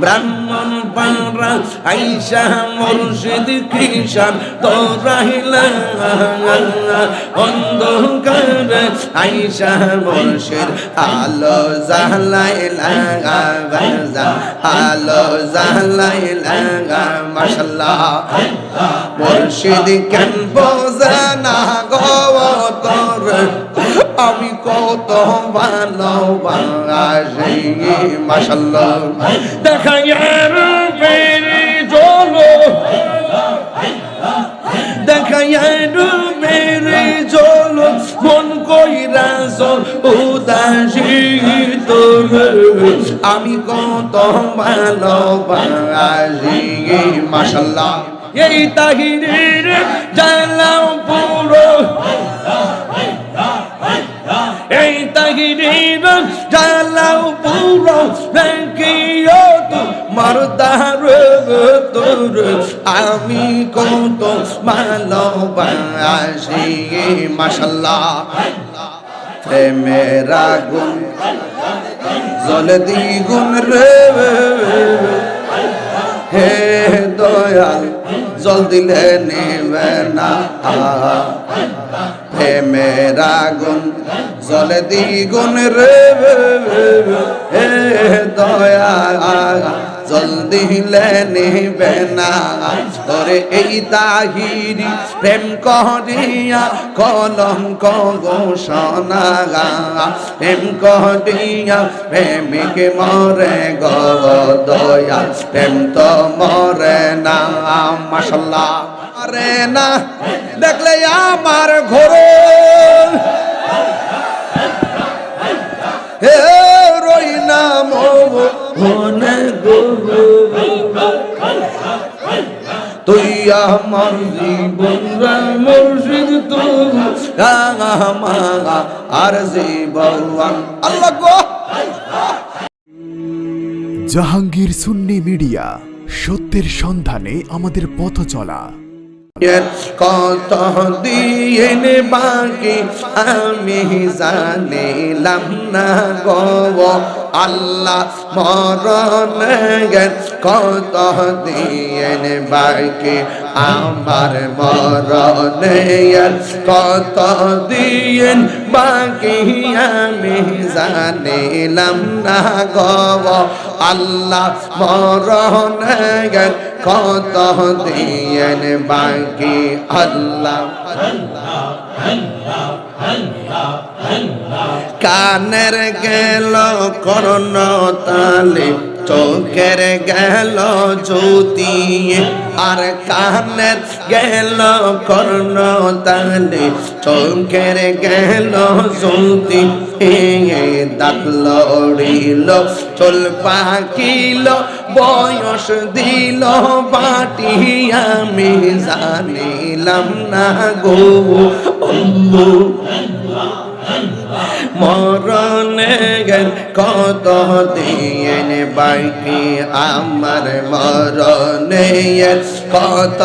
ব্রাহ্মণ পাড়া আইসা মুর্শিদ কৃষান তোরাইলা অন্ধকার। আইসা মুর্শিদ, আলো জালাইলা আলো জালাইলা মাশাল্লাহ। মুর্শিদ কেন বোঝানা গো তোর আমি কত ভালোবাসি, মাশাল্লাহ। দেখা ডুবের জল। দেখাইয়া ডুবের জল, মন কইরা জল উদাসিত আমি কত ভালোবাসি মাসাল্লাহ এই তাহিরের জানলাম পুরো। তাহিরের জানলাম পুরো রাখিও তো, মারদার তোর আমি কত ভালোবাসি, মাশাল্লাহ। মেরা গুণ জল দ্বিগুণ রে, হে দয়াল, জল দিলে নেবে না। হে মেরা গুণ জল দ্বিগুণ রে, হে দয়াল জল দিলে নেবে না তোরে এই তাহিরি প্রেম করিয়া কলঙ্ক ঘোষণা, প্রেম করিয়া প্রেমিক মরে গো দয়া প্রেম তো মরে না মাসাল্লাহ মরে না। দেখলে আমার ঘরে হে রই না মনে গো। তুই আমার জীবন মুর্শিদ তুই আমার আর জীবন আল্লাহ গো। জাহাঙ্গীর সুন্নি মিডিয়া সত্যের সন্ধানে আমাদের পথ চলা। কত দিন বাকি আমি জানিলাম না গো। আল্লাহ মরণ কত দিন বাকি? আমার মরণ কত দিন বাকি? আমি জানিলাম না গব আল্লাহ মরণ কত দিন বাকি? আল্লাহ। কানের গেল করণ তালে। চোখের গেল জ্যোতি, আর কানের গেল কর্ণ তালে চোখের গেল জ্যোতি দাঁত লড়িল চল পাকিল, বয়স দিল বাটি। আমি জানিলাম না গো মরণে গেল, কত দিন বাকি আমার মরণে কত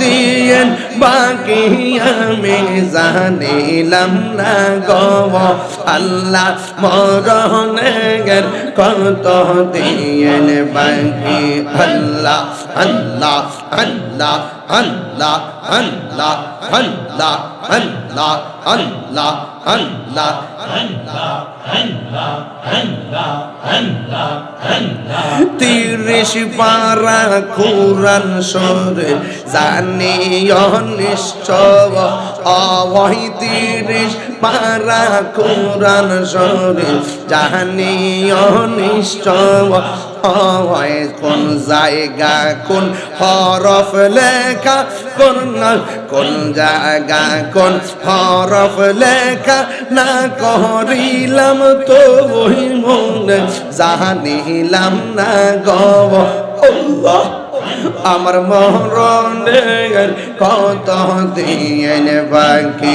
দিন বাকি আমি জানিলাম না গো আল্লাহ, মরণে গেল কত দিয়েন বাকি আল্লাহ আল্লাহ আল্লাহ আল্লাহ আল্লাহ আল্লাহ আল্লাহ আল্লাহ আল্লাহ তিরিশ পারা কুরান সরে জানি অনিশ্চব অবহি তিরিশ পারা কুরান সরে জানি অনিশ্চয় হয় কোন জায়গা, কোন হরফ লেখা, কোন না কোন জায়গা, কোন হরফ লেখা না করিলাম তো ওই মনে, জানিলাম না গব আল্লাহ। আমার মরণের কত দিন বাকি?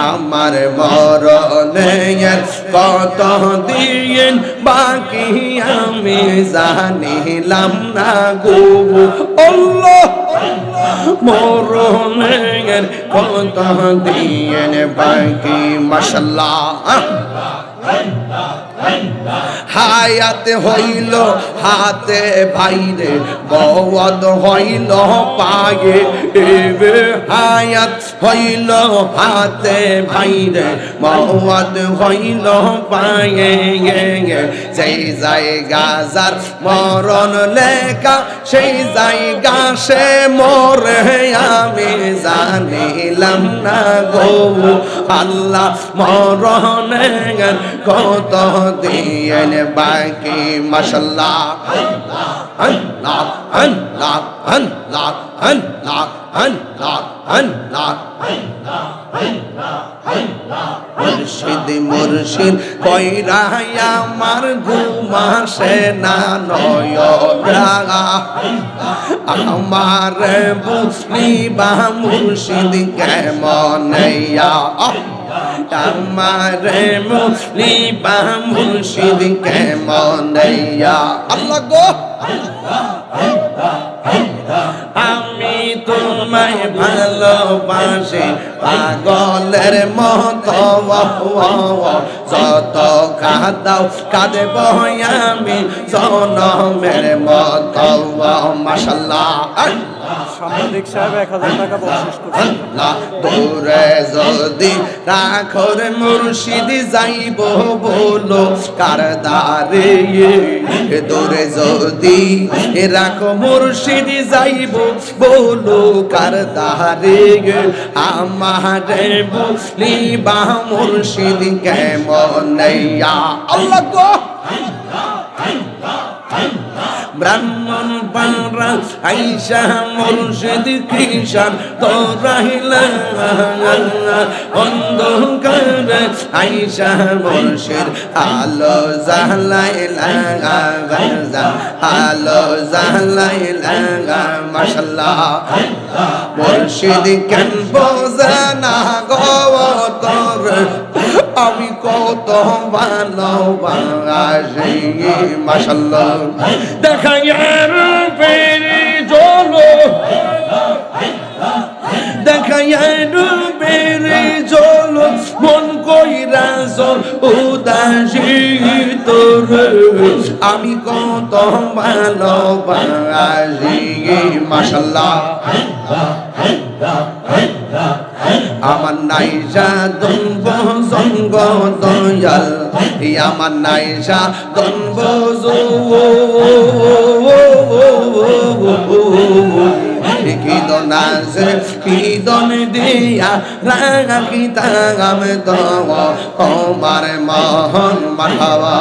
আমার মরণের কত দিন বাকি? আমি জানিলাম না গো। আল্লাহ, মরণের কত দিন বাকি? মাশাল্লাহ হায়াত হইল, হাতে বাইরে, বওয়াদ হইল পাগে এবে হায়াত হইল, হাতে বাইরে, বওয়াদ হইল, পায়ে সেই জায়গা যার মরণ লেখা, সেই জায়গা সে মরে, আমি জানিলাম না গো। আল্লাহ মরণে কত দিয়েন বাকি, মশাল্লাহ। আল্লাহ আল্লাহ আল্লাহ আল্লাহ আল্লাহ আল্লাহ মুর্শিদ মুর্শিদ কইরাই আমার ঘুমাসে না নয়রা আমার বুঝলি বা মুর্শিদ কেমন আমার মুসলি বা মুর্শিদ কেমন আল্লাহ গো! আমি তোমায় ভালোবাসি। পাগলের মত যত কাদাও কাঁদব আমি জনমের মত মাসাল্লাহ সাংবাদিক সাহেব এক হাজার টাকা বকশিস করছে। আল্লাহ তোরে যদি রাখর মুর্শিদ যাইব বলো কার দারে যদি রাখো মুর্শিদ যাইব বলো কার দারে আমার বসলি বা মুর্শিদ কেমন আল্লাহ গো! ব্রাহ্মণ পাড়া আইসা মুর্শিদ কৃষান তোরাইলা অন্ধকার। আইসা মুর্শিদ, আলো জালাইলা আলো জালাইলা মাশাল্লাহ। মুর্শিদ কেন বোঝানা গো আমি কত ভালোবাসি, মাশাল্লাহ। দেখা দেখায়ার বেরি জলো দেখায়ার বেরি জলো মন কইরা জল উদাসিত আমি কত ভালোবাসি মাশাল্লাহ আমার নাইসা দনব সঙ্গ দয়াল। আমার নাইসা দনব কিদন আছে? কিদন দিয়া তোমার মহন মাঠাবা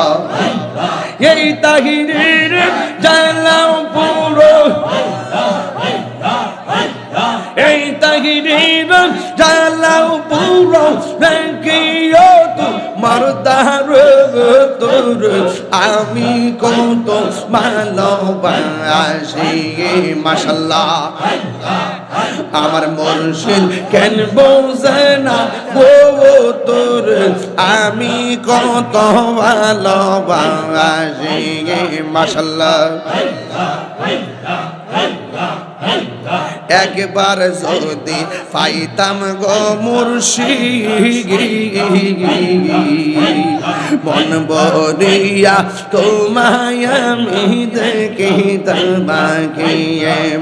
এই তাহিরের জালাও পুরো। তাহিরের জালাও পুরো তোর আমি কত ভালোবাসি মাশাল্লাহ আমার মুর্শিদ কেন বোঝে না ও তোর আমি কত ভালোবাসি মাশাল্লাহ একবার যদি পাইতাম গো মুর্শিদ, মন বরিয়া তোমায় আমি দেখি তোমাকে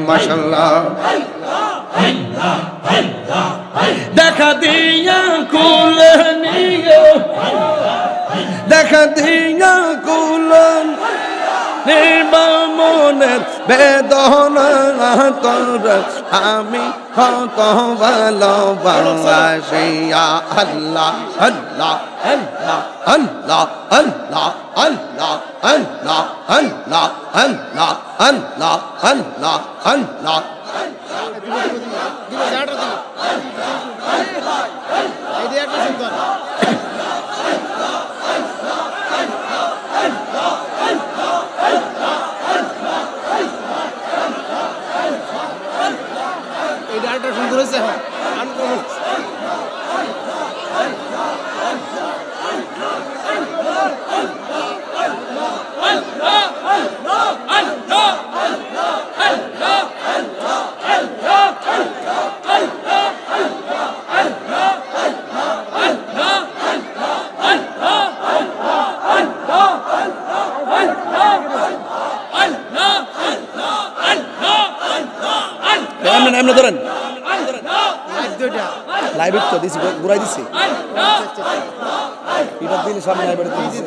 মশাল্লাহ। দেখা দিয়া কুল দেখা দিয়া কুল নির্বামনের বেদনা তোর আমি কত ভালোবাসিয়া আল্লাহ আল্লাহ আল্লাহ আল্লাহ আল্লাহ আল্লাহ আল্লাহ আল্লাহ আল্লাহ আল্লাহ আল্লাহ আল্লাহ এই ডালটা সুন্দর হয়েছে? হ্যাঁ আনকমন সামনে ধরেন লাইট দুইটা লাইভ তো দিছি ঘুরাই দিছি এটা দিলে সামনে লাইভ দিছি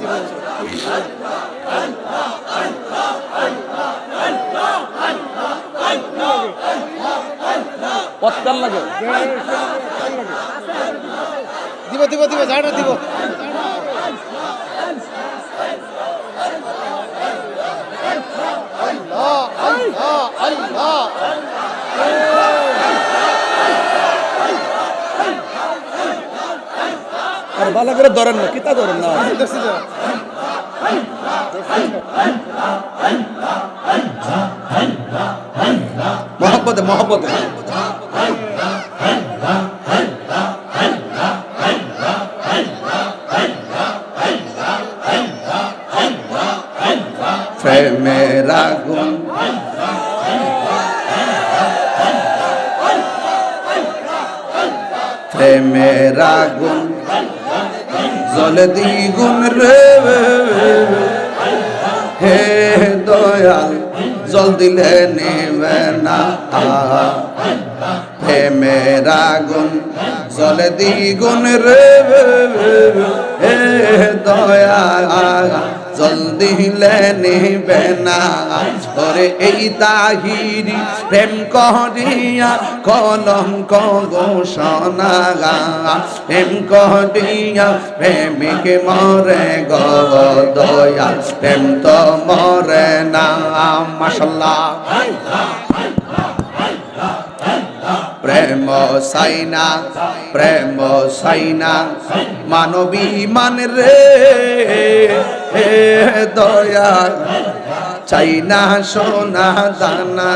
পত্তার লাগে দিব দিব দিব, ঝাড়া দিব। আল্লাহ আল্লাহ আল্লাহ আর ভালো করে ধরেন না, কিতা ধরেন না? মহব্বতে মহব্বতে। প্রেমের আগুন জলে দ্বিগুণ রে হে দয়াল জল দিলে নেবে না। প্রেমের আগুন জলে দ্বিগুণ রে, হে দয়াল, জল দিলে নিবে না। ওরে এই তাহিরি প্রেম করিয়া কলঙ্ক ঘোষণা, প্রেম করিয়া প্রেমিক মরে দয়া প্রেম তো মরে না মাসাল্লাহ প্রেম সাইনা প্রেম সাইনা মানবী মান রে হে দয়া চাইনা সোনা দানা।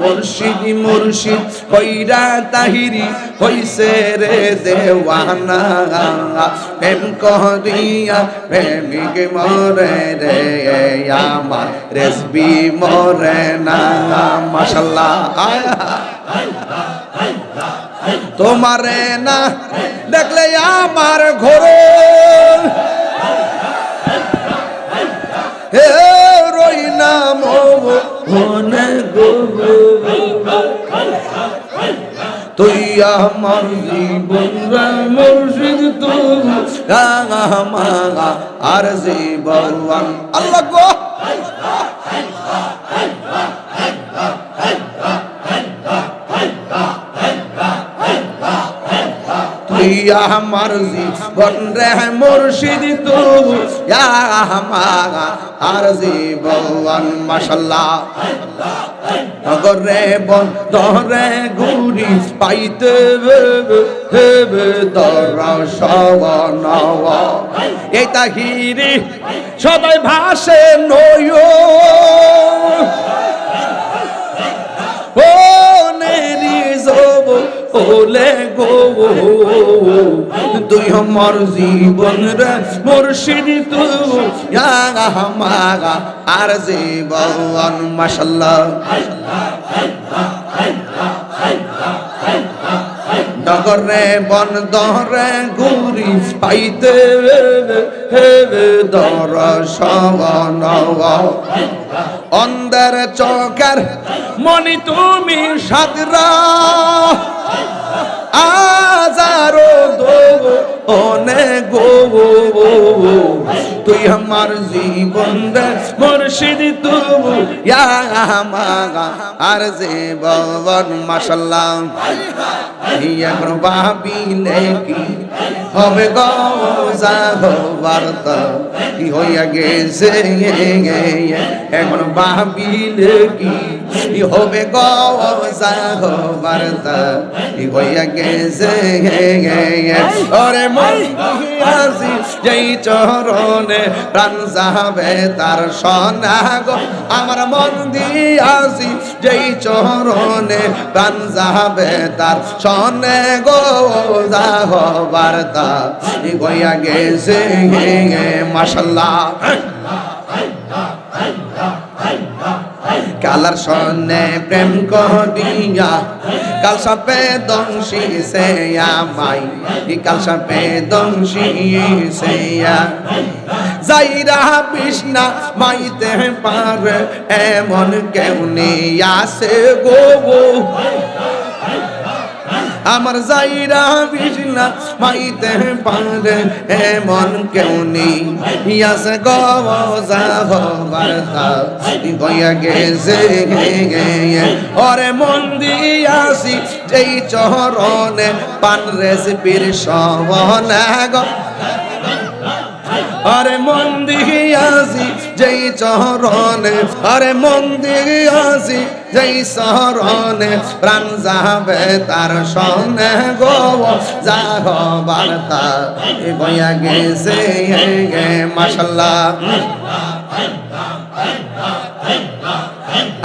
মুর্শিদ মুর্শিদ, কইরা তাহিরি হইছে রে দেওয়ানা। প্রেম করিয়া প্রেমিক মরে রে, আমার রেসবি মরে না। মাসাল্লাহ তোমারে না দেখলে আমার ঘরে। হে রই নাম মনে তুই আমার জীবন মুর্শিদ আর জীবন আল্লাহ গো। তুই আমার জীবন রে মুর্শিদ তুই আমার আর জীবন, মাশাল্লাহ। নগরে বন দরে গুড়ি পাইতে হেবে দর সবন এই তাহিরি সবাই ভাসে নয় ও ওলে গো তুই আমার জীবন রে মুর্শিদ তুই আমাগা আর জীবন মাশাল্লাহ বন দরে গুরি পাইতে হেবে দর সবন। অন্দর চকার মনি তুমি সাদরা। আজারো দো গো তুই আমার জীবন মুর্শিদ তু ইয়া আমাগা আর জীবন মাশাল্লাহ এখন ভাবিলে কি হবে গজা হবার কি হইয়া গেছে এখন ভাবিলে কি হবে গজা হবার তো কি হইয়া গেছে ওরে মন আসি যেই চরণে প্রাণ যাবে তার সোনা গো আমার মন দিয়াছি, যেই চরণে প্রাণ যাবে তার সনে গো যাহবার তা গইয়া গেছে মাশাল্লাহ। কাল আল্লাহর সনে প্রেম করিয়া, কাল সাপে দংশি সেয়া মাই কাল সাপে দংশি সেয়া যাইরা বিষ্ণা মাইতে পার, এমন কেউ নেই আসে গো আমার যাইরা না মাইতে পারে, এমন কেউ নেই। ইয়াস গজা হবারতা গয়া গেছে ওরে মন দিয়াছি, যেই চরণে পান রেসিপির সবনা গো আরে মন আসি যেই চহরনে আরে মন আসি যেই শহরনে প্রাণ যাবে তার সনে গো যাহ বার্তা বয়া গেছে হে মাসাল্লাহ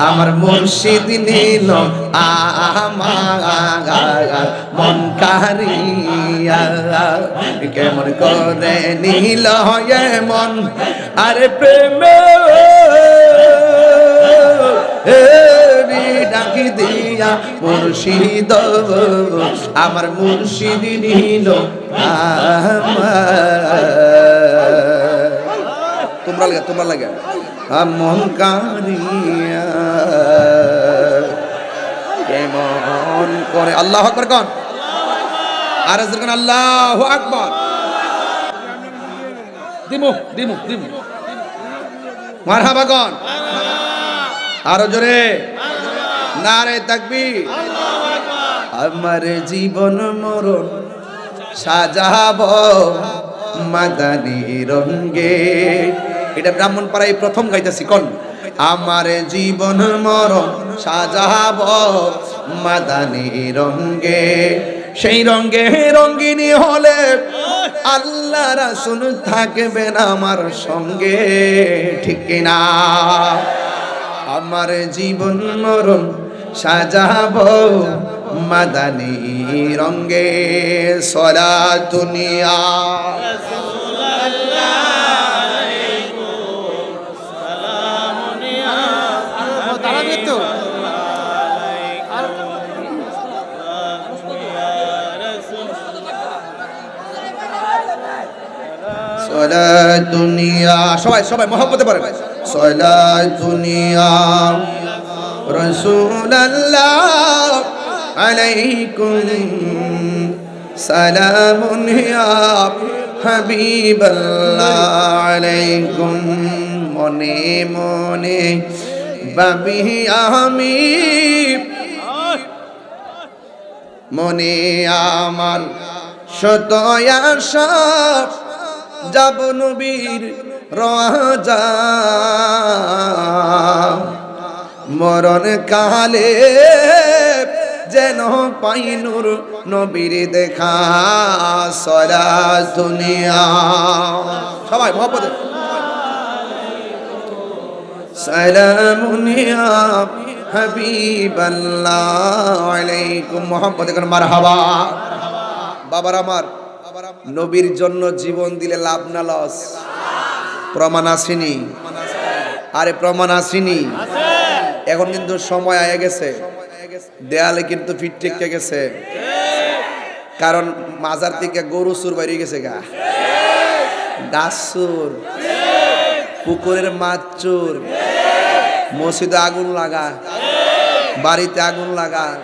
আমার মুর্শিদ নীল, আমার মন কারিয়া কেমন করে নিল মন, আরে প্রেমে ডাকি দিয়া মুর্শিদ। আমার মুর্শিদ নীল, আমার তোমরা লাগে তোমরা লাগে। মন কারিয়া। কেমন করে? আল্লাহ আকবর কন? আর যখন আল্লাহ আকবর। দিমু দিমু দিমু। মারহাবা কন? আরও জোরে। নারে তাকবি আমার জীবন মরণ সাজাব মাদানি রঙ্গে। এটা ব্রাহ্মণ পাড়ায় প্রথম গাইতেছি, কন? আমার জীবন মরণ সাজাব মাদানি রঙ্গে। সেই রঙ্গে রঙ্গিনী হলে আল্লাহ রাসুল থাকবেন আমার সঙ্গে, ঠিক না? আমার জীবন মরণ সাজাব মাদানি রঙ্গে। সরা দুনিয়া। দুনিয়া সবাই সবাই মহব্বতে পারেন সলা দুনিয়া মনে মনে বাবি আমি, মনে আমার শত আশা যাব নবীর রাজা মরণ কালে যেন পাইনুর নবীর দেখা সরা দুনিয়া। সবাই মহব্বত। সালামুনিয়া হাবিবাল্লাহ আলাইকুম। মোহাম্মদ এখন মারহাবা। বাবার আমার। নবীর জন্য জীবন দিলে লাভ না লস? প্রমাণ আসেনি। আরে প্রমাণ আসেনি। এখন কিন্তু সময় আয়ে গেছে। দেয়ালে কিন্তু ফিট টেকে গেছে। কারণ মাজার থেকে গরু সুর বাইরে গেছে গা। গাছ সুর পুকুরের মাছ চুর। মসজিদে আগুন লাগা। বাড়িতে আগুন লাগা।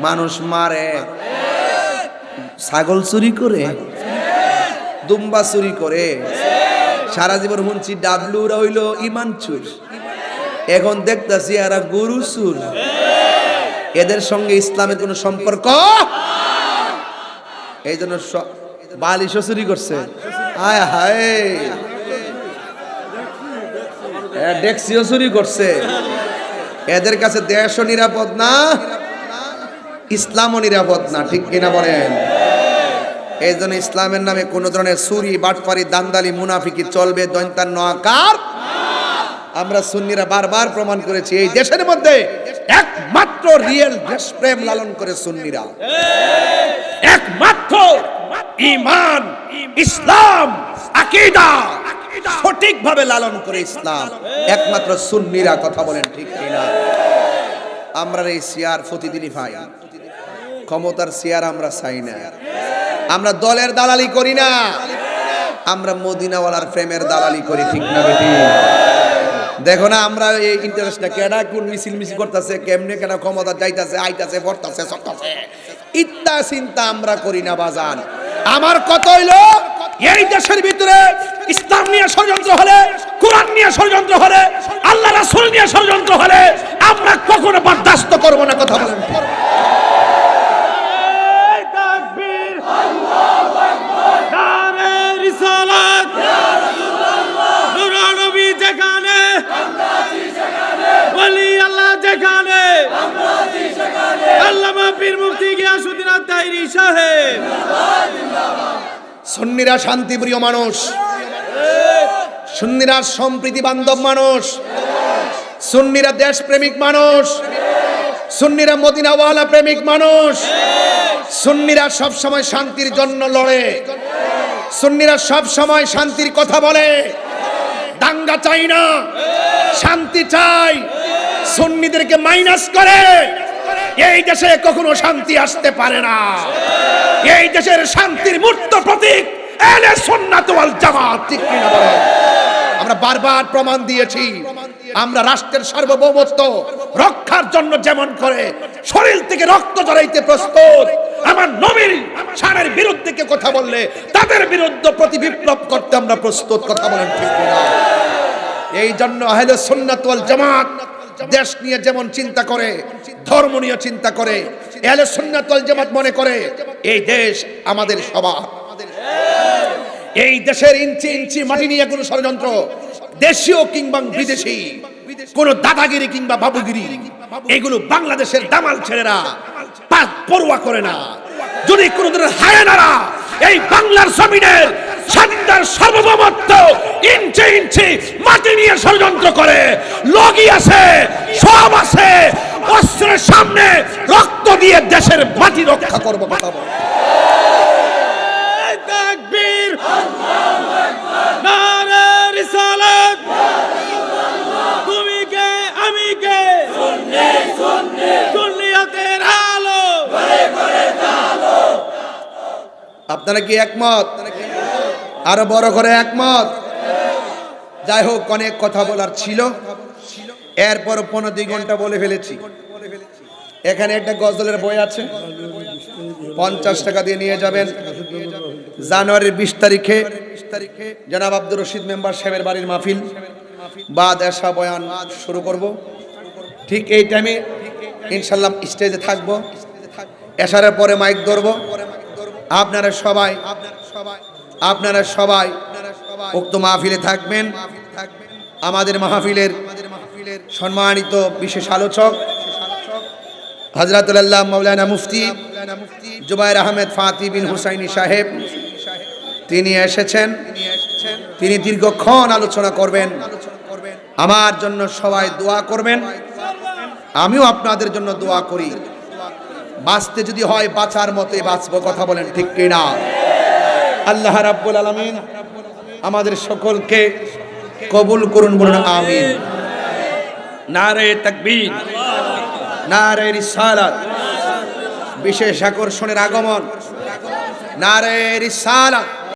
মানুষ মারে। ছাগল চুরি করে? দুম্বা চুরি করে? সারা জীবন শুনছি ডাবলুরা হইল ইমান চুর। এখন দেখতেছি এরা গরু চুর। এদের সঙ্গে ইসলামের কোনো সম্পর্ক? এই জন্য বালিশও চুরি করছে। হায় হায়। ডেক্সিও চুরি করছে। এদের কাছে দেশও নিরাপদ না, ইসলামও নিরাপদ না, ঠিক কিনা বলেন? এই জন্য ইসলামের নামে কোন ধরনের সুরি, বাটপারি, দান্দালি, মুনাফিকি চলবে দৈন্তার নকার আমরা সুন্নিরা বারবার প্রমাণ করেছি, এই দেশের মধ্যে একমাত্র রিয়েল দেশপ্রেম লালন করে সুন্নিরা। একমাত্র ইমান, ইসলাম, আকিদা সঠিকভাবে লালন করে ইসলাম। একমাত্র সুন্নিরা কথা বলেন ঠিক কিনা? আমরা এই চেয়ার প্রতিদিনই পাই ক্ষমতার চেয়ার আমরা চাই না। আমরা দলের দালালি করি না। আমরা মদিনাওয়ালার প্রেমের দালালি করি, ঠিক না বেটি? দেখো না, আমরা এই ইন্টারেস্টটা কেডা কোন মিছিল মিছিল করতেছে, কেমনে কেডা ক্ষমতা যাইতাছে, আইতাছে পড়তাছে সরতাছে ইত্তা চিন্তা আমরা করি না, বাজান। আমার কত হইল, এই দেশের ভিতরে ইসলাম নিয়ে ষড়যন্ত্র হলে, কোরআন নিয়ে ষড়যন্ত্র হলে, আল্লাহ রাসূল নিয়ে ষড়যন্ত্র হলে, আমরা কখনো বরদাস্ত করব না, কথা বলেন তাকবীর নবী যেখানে বলি আল্লাহ সুন্নিরা শান্তিপ্রিয় মানুষ, সুন্নিরা সম্প্রীতি বান্ধব মানুষ, সুন্নিরা দেশপ্রেমিক মানুষ, সুন্নিরা মদিনাওয়ালা প্রেমিক মানুষ, সুন্নিরা সব সময় শান্তির জন্য লড়ে। সুন্নিরা সব সময় শান্তির কথা বলে। দাঙ্গা চাই না। শান্তি চাই। সুন্নিদেরকে মাইনাস করে। এই দেশে কখনো শান্তি আসতে পারে না। এই দেশের শান্তির মূর্ত প্রতীক এলে সুন্নাত ওয়াল জামাত, ঠিক কিনা বলেন? আমরা বারবার প্রমাণ দিয়েছি। আমরা রাষ্ট্রের সার্বভৌমত্ব রক্ষার জন্য যেমন করে, শরীর থেকে রক্ত জড়াইতে প্রস্তুত। আমার নবীর শানের বিরুদ্ধে কেউ কথা বললে, তাদের বিরুদ্ধে প্রতি বিপ্লব করতে আমরা প্রস্তুত, কথা বলেন ঠিক কিনা? এই জন্য আহলে সুন্নাত ওয়াল জামাত দেশ নিয়ে যেমন চিন্তা করে, ধর্ম নিয়ে চিন্তা করে, আহলে সুন্নাত ওয়াল জামাত মনে করে, এই দেশ আমাদের সবার। এই দেশের ইঞ্চি ইঞ্চি মাটি নিয়ে কোনো ষড়যন্ত্র, দেশীয় কিংবা বিদেশি, কোন দাদাগিরি কিংবা বাবুগিরি, এগুলো বাংলাদেশের দামাল ছেলেরা পরোয়া করে না। যদি কোনো ধরনের হায়নারা এই বাংলার জমিনের স্বাধীনতার সার্বভৌমত্ব ইঞ্চি ইঞ্চি মাটি নিয়ে ষড়যন্ত্র করে, লগি আছে, সব আছে, অস্ত্রের সামনে রক্ত দিয়ে দেশের মাটি রক্ষা করব কথা বল। আপনারা কি একমত? আরও বড় করে একমত? যাই হোক, অনেক কথা বলার ছিল। এরপর পনেরো দুই ঘণ্টা বলে ফেলেছি। এখানে একটা গজলের বই আছে। পঞ্চাশ টাকা দিয়ে নিয়ে যাবেন। জানুয়ারির বিশ তারিখে জনাব আব্দুর রশিদ মেম্বার সাহেবের বাড়ির মাহফিল। বা দেশা বয়ান শুরু করব। ঠিক এই টাইমে ইনশাল্লাহ স্টেজে থাকব। এসারের পরে মাইক ধরবো। আপনারা সবাই আপনারা সবাই উক্ত মাহফিলে থাকবেন। আমাদের মাহফিলের সম্মানিত বিশেষ আলোচক হজরতুল্লাহ মৌলানা মুফতি জুবাইর আহমেদ ফাতি বিন হুসাইনি সাহেব, তিনি এসেছেন। তিনি দীর্ঘক্ষণ আলোচনা করবেন। আমার জন্য সবাই দোয়া করবেন। আমিও আপনাদের জন্য দোয়া করি। বাঁচতে যদি হয়, বাঁচার মতে বাঁচবো, কথা বলেন ঠিক কিনা? আল্লাহ রাব্বুল আলামিন আমাদের সকলকে কবুল করুন বলুন, আমিন। নারে তাকবীর, নারে রিসালাত, বিশেষ আকর্ষণের আগমন। নারে রিসালাত